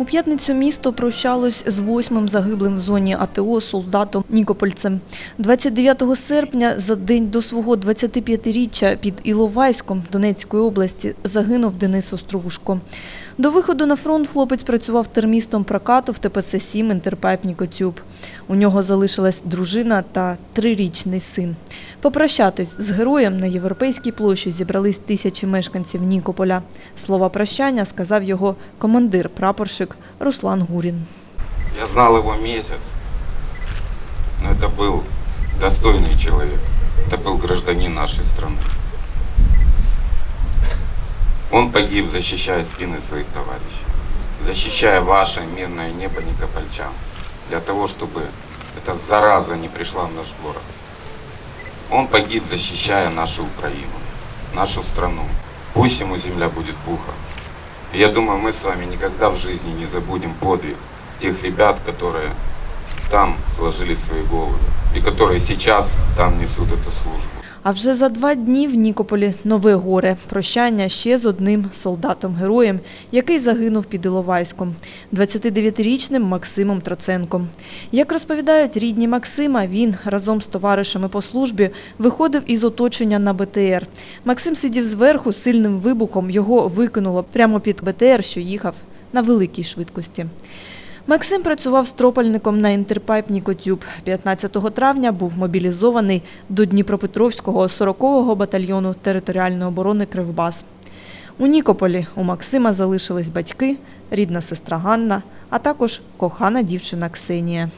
У п'ятницю місто прощалось з восьмим загиблим в зоні АТО солдатом Нікопольцем. 29 серпня, за день до свого 25-річчя під Іловайськом Донецької області, загинув Денис Острушко. До виходу на фронт хлопець працював термістом прокату в ТПЦ-7 «Інтерпайп Нікотюб». У нього залишилась дружина та трирічний син. Попрощатись з героєм на Європейській площі зібрались тисячі мешканців Нікополя. Слова прощання сказав його командир, прапорщик Руслан Гурін. Я знал его месяц, но это был достойный человек. Это был гражданин нашей страны. Он погиб, защищая спины своих товарищей, защищая ваше мирное небо Никопольчан, для того, чтобы эта зараза не пришла в наш город. Он погиб, защищая нашу Украину, нашу страну. Пусть ему земля будет пухом. Я думаю, мы с вами никогда в жизни не забудем подвиг тех ребят, которые там сложили свои головы и которые сейчас там несут эту службу. А вже за два дні в Нікополі нове горе. Прощання ще з одним солдатом-героєм, який загинув під Іловайськом – 29-річним Максимом Троценком. Як розповідають рідні Максима, він разом з товаришами по службі виходив із оточення на БТР. Максим сидів зверху, сильним вибухом його викинуло прямо під БТР, що їхав на великій швидкості. Максим працював стропальником на інтерпайп Нікотюб. 15 травня був мобілізований до Дніпропетровського 40-го батальйону територіальної оборони Кривбас. У Нікополі у Максима залишились батьки, рідна сестра Ганна, а також кохана дівчина Ксенія.